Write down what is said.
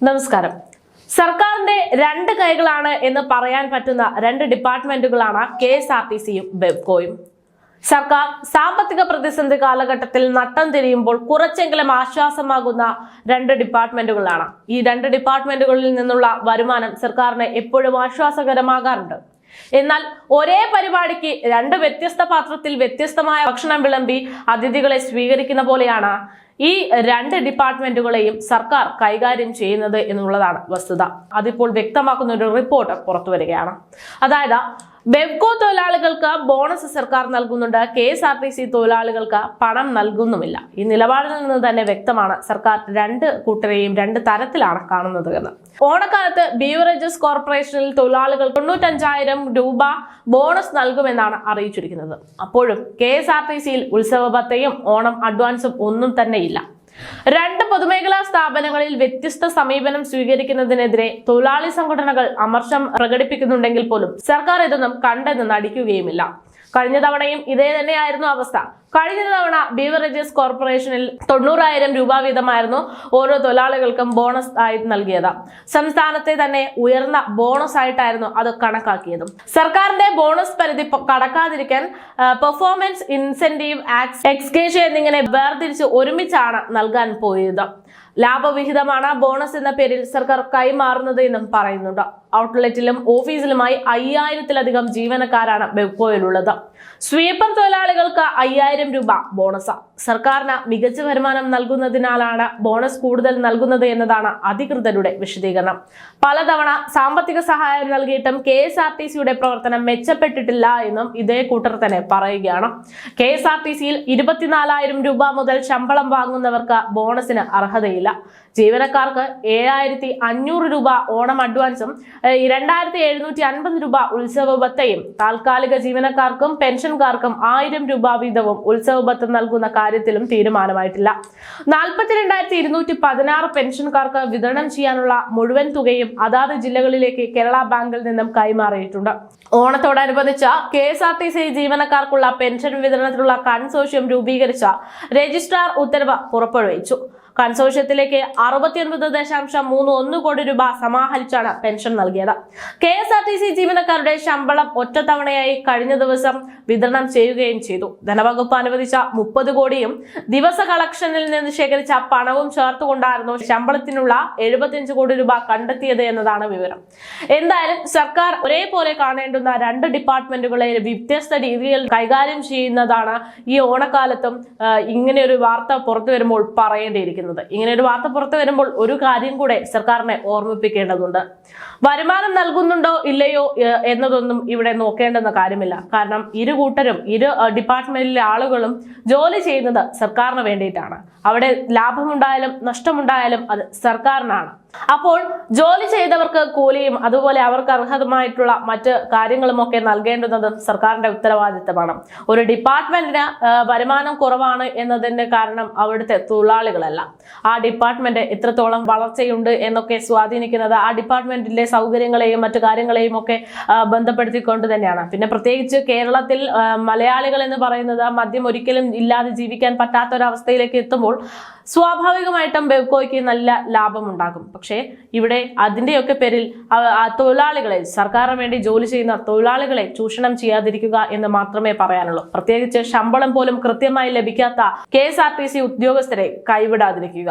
നമസ്കാരം. സർക്കാരിന്റെ രണ്ട് കൈകളാണ് എന്ന് പറയാൻ പറ്റുന്ന രണ്ട് ഡിപ്പാർട്ട്മെന്റുകളാണ് കെ എസ് ആർ ടി സിയും ബെബ്കോയും സർക്കാർ സാമ്പത്തിക പ്രതിസന്ധി കാലഘട്ടത്തിൽ നട്ടം തിരിയുമ്പോൾ കുറച്ചെങ്കിലും ആശ്വാസമാകുന്ന രണ്ട് ഡിപ്പാർട്ട്മെന്റുകളാണ്. ഈ രണ്ട് ഡിപ്പാർട്ട്മെന്റുകളിൽ നിന്നുള്ള വരുമാനം സർക്കാരിന് എപ്പോഴും ആശ്വാസകരമാകാറുണ്ട്. എന്നാൽ ഒരേ പരിപാടിക്ക് രണ്ട് വ്യത്യസ്ത പാത്രത്തിൽ വ്യത്യസ്തമായ ഭക്ഷണം വിളമ്പി അതിഥികളെ സ്വീകരിക്കുന്ന പോലെയാണ് ഈ രണ്ട് ഡിപ്പാർട്ട്മെന്റുകളെയും സർക്കാർ കൈകാര്യം ചെയ്യുന്നത് എന്നുള്ളതാണ് വസ്തുത. അതിപ്പോൾ വ്യക്തമാക്കുന്ന ഒരു റിപ്പോർട്ട് പുറത്തു വരികയാണ്. അതായത് ബെവ്കോ തൊഴിലാളികൾക്ക് ബോണസ് സർക്കാർ നൽകുന്നുണ്ട്. K S R T C തൊഴിലാളികൾക്ക് പണം നൽകുന്നുമില്ല. ഈ നിലപാടിൽ നിന്ന് തന്നെ വ്യക്തമാണ് സർക്കാർ രണ്ട് കൂട്ടരെയും രണ്ട് തരത്തിലാണ് കാണുന്നത് എന്ന്. ഓണക്കാലത്ത് ബീവറേജസ് കോർപ്പറേഷനിൽ തൊഴിലാളികൾ തൊണ്ണൂറ്റഞ്ചായിരം രൂപ ബോണസ് നൽകുമെന്നാണ് അറിയിച്ചിരിക്കുന്നത്. അപ്പോഴും കെ എസ് ആർ ടി സിയിൽ ഉത്സവ ഭത്തയും ഓണം അഡ്വാൻസും ഒന്നും തന്നെയില്ല രണ്ട് പൊതുമേഖലാ സ്ഥാപനങ്ങളിൽ വ്യത്യസ്ത സമീപനം സ്വീകരിക്കുന്നതിനെതിരെ തൊഴിലാളി സംഘടനകൾ അമർഷം പ്രകടിപ്പിക്കുന്നുണ്ടെങ്കിൽ പോലും സർക്കാർ ഇതൊന്നും കണ്ടെന്ന് നടിക്കുകയുമില്ല. കഴിഞ്ഞ തവണയും ഇതേ തന്നെയായിരുന്നു അവസ്ഥ. കഴിഞ്ഞ തവണ ബീവറേജസ് കോർപ്പറേഷനിൽ തൊണ്ണൂറായിരം രൂപ വീതമായിരുന്നു ഓരോ തൊഴിലാളികൾക്കും ബോണസ് ആയി നൽകിയത്. സംസ്ഥാനത്തെ തന്നെ ഉയർന്ന ബോണസ് ആയിട്ടായിരുന്നു അത് കണക്കാക്കിയതും. സർക്കാരിന്റെ ബോണസ് പരിധി കടക്കാതിരിക്കാൻ പെർഫോമൻസ് ഇൻസെന്റീവ് ആക്സ് എക്സ്കേഷൻ എന്നിങ്ങനെ വേർതിരിച്ച് ഒരുമിച്ചാണ് നൽകാൻ പോയത്. ലാഭവിഹിതമാണ് ബോണസ് എന്ന പേരിൽ സർക്കാർ കൈമാറുന്നത് എന്നും പറയുന്നുണ്ട്. ഔട്ട്ലെറ്റിലും ഓഫീസിലുമായി അയ്യായിരത്തിലധികം ജീവനക്കാരാണ് ബെപ്പോയിലുള്ളത് സ്വീപ്പർ തൊഴിലാളികൾക്ക് അയ്യായിരം രൂപ ബോണസ്. സർക്കാരിന് മികച്ച വരുമാനം നൽകുന്നതിനാലാണ് ബോണസ് കൂടുതൽ നൽകുന്നത് എന്നതാണ് അധികൃതരുടെ വിശദീകരണം. പലതവണ സാമ്പത്തിക സഹായം നൽകിയിട്ടും കെ എസ് ആർ ടി സിയുടെ പ്രവർത്തനം മെച്ചപ്പെട്ടിട്ടില്ല എന്നും ഇതേ കൂട്ടർ തന്നെ പറയുകയാണ്. കെ എസ് ആർ ടി സിയിൽ ഇരുപത്തിനാലായിരം രൂപ മുതൽ ശമ്പളം വാങ്ങുന്നവർക്ക് ബോണസിന് അർഹതയില്ല. ജീവനക്കാർക്ക് ഏഴായിരത്തി അഞ്ഞൂറ് രൂപ ഓണം അഡ്വാൻസും രണ്ടായിരത്തി എഴുന്നൂറ്റി അൻപത് രൂപ ഉത്സവ ഭത്തയും താൽക്കാലിക ജീവനക്കാർക്കും പെൻഷൻകാർക്കും ആയിരം രൂപ വീതവും ഉത്സവ ഭത്തം നൽകുന്ന കാര്യത്തിലും തീരുമാനമായിട്ടില്ല. നാൽപ്പത്തി രണ്ടായിരത്തി ഇരുന്നൂറ്റി പതിനാറ് പെൻഷൻകാർക്ക് വിതരണം ചെയ്യാനുള്ള മുഴുവൻ തുകയും അതാത് ജില്ലകളിലേക്ക് കേരള ബാങ്കിൽ നിന്നും കൈമാറിയിട്ടുണ്ട്. ഓണത്തോടനുബന്ധിച്ച് K S R T C ജീവനക്കാർക്കുള്ള pension വിതരണത്തിനുള്ള കൺസോഷ്യം രൂപീകരിച്ച രജിസ്ട്രാർ ഉത്തരവ് പുറപ്പെടുവിച്ചു. കൺസോഷ്യത്തിലേക്ക് അറുപത്തിയൊൻപത് ദശാംശം മൂന്ന് ഒന്ന് കോടി രൂപ സമാഹരിച്ചാണ് പെൻഷൻ നൽകിയത്. K S R T C ജീവനക്കാരുടെ ശമ്പളം ഒറ്റത്തവണയായി കഴിഞ്ഞ ദിവസം വിതരണം ചെയ്യുകയും ചെയ്തു. ധനവകുപ്പ് അനുവദിച്ച മുപ്പത് കോടിയും ദിവസ കളക്ഷനിൽ നിന്ന് ശേഖരിച്ച പണവും ചേർത്തുകൊണ്ടായിരുന്നു ശമ്പളത്തിനുള്ള എഴുപത്തിയഞ്ച് കോടി രൂപ കണ്ടെത്തിയത് എന്നതാണ് വിവരം. എന്തായാലും സർക്കാർ ഒരേപോലെ കാണേണ്ടുന്ന രണ്ട് ഡിപ്പാർട്ട്മെന്റുകളെ വ്യത്യസ്ത രീതിയിൽ കൈകാര്യം ചെയ്യുന്നതാണ് ഈ ഓണക്കാലത്തും ഇങ്ങനെയൊരു വാർത്ത പുറത്തു വരുമ്പോൾ പറയേണ്ടിയിരിക്കുന്നത്. ഇങ്ങനെ ഒരു വാർത്ത പുറത്തു വരുമ്പോൾ ഒരു കാര്യം കൂടെ സർക്കാരിനെ ഓർമ്മിപ്പിക്കേണ്ടതുണ്ട്. വരുമാനം നൽകുന്നുണ്ടോ ഇല്ലയോ എന്നതൊന്നും ഇവിടെ നോക്കേണ്ടെന്ന കാര്യമില്ല. കാരണം ഇരു കൂട്ടരും ഇരു ഡിപ്പാർട്ട്മെന്റിലെ ആളുകളും ജോലി ചെയ്യുന്നത് സർക്കാരിന് വേണ്ടിയിട്ടാണ്. അവിടെ ലാഭമുണ്ടായാലും നഷ്ടമുണ്ടായാലും അത് സർക്കാരിനാണ്. അപ്പോൾ ജോലി ചെയ്തവർക്ക് കൂലിയും അതുപോലെ അവർക്ക് അർഹതമായിട്ടുള്ള മറ്റ് കാര്യങ്ങളും ഒക്കെ നൽകേണ്ടുന്നത് സർക്കാരിന്റെ ഉത്തരവാദിത്തമാണ്. ഒരു ഡിപ്പാർട്ട്മെന്റിന് വരുമാനം കുറവാണ് എന്നതിന്റെ കാരണം അവിടുത്തെ തൊഴിലാളികളല്ല. ആ ഡിപ്പാർട്ട്മെന്റ് എത്രത്തോളം വളർച്ചയുണ്ട് എന്നൊക്കെ സ്വാധീനിക്കുന്നത് ആ ഡിപ്പാർട്ട്മെന്റിലെ സൗകര്യങ്ങളെയും മറ്റു കാര്യങ്ങളെയും ഒക്കെ ബന്ധപ്പെടുത്തിക്കൊണ്ട് തന്നെയാണ്. പിന്നെ പ്രത്യേകിച്ച് കേരളത്തിൽ മലയാളികൾ എന്ന് പറയുന്നത് മദ്യം ഒരിക്കലും ഇല്ലാതെ ജീവിക്കാൻ പറ്റാത്ത ഒരു അവസ്ഥയിലേക്ക് എത്തുമ്പോൾ സ്വാഭാവികമായിട്ടും ബെവ്കോയ്ക്ക് നല്ല ലാഭം ഉണ്ടാകും പക്ഷേ ഇവിടെ അതിന്റെയൊക്കെ പേരിൽ തൊഴിലാളികളെ സർക്കാരിന് വേണ്ടി ജോലി ചെയ്യുന്ന തൊഴിലാളികളെ ചൂഷണം ചെയ്യാതിരിക്കുക എന്ന് മാത്രമേ പറയാനുള്ളൂ. പ്രത്യേകിച്ച് ശമ്പളം പോലും കൃത്യമായി ലഭിക്കാത്ത കെ ഉദ്യോഗസ്ഥരെ കൈവിടാതിരിക്കുക.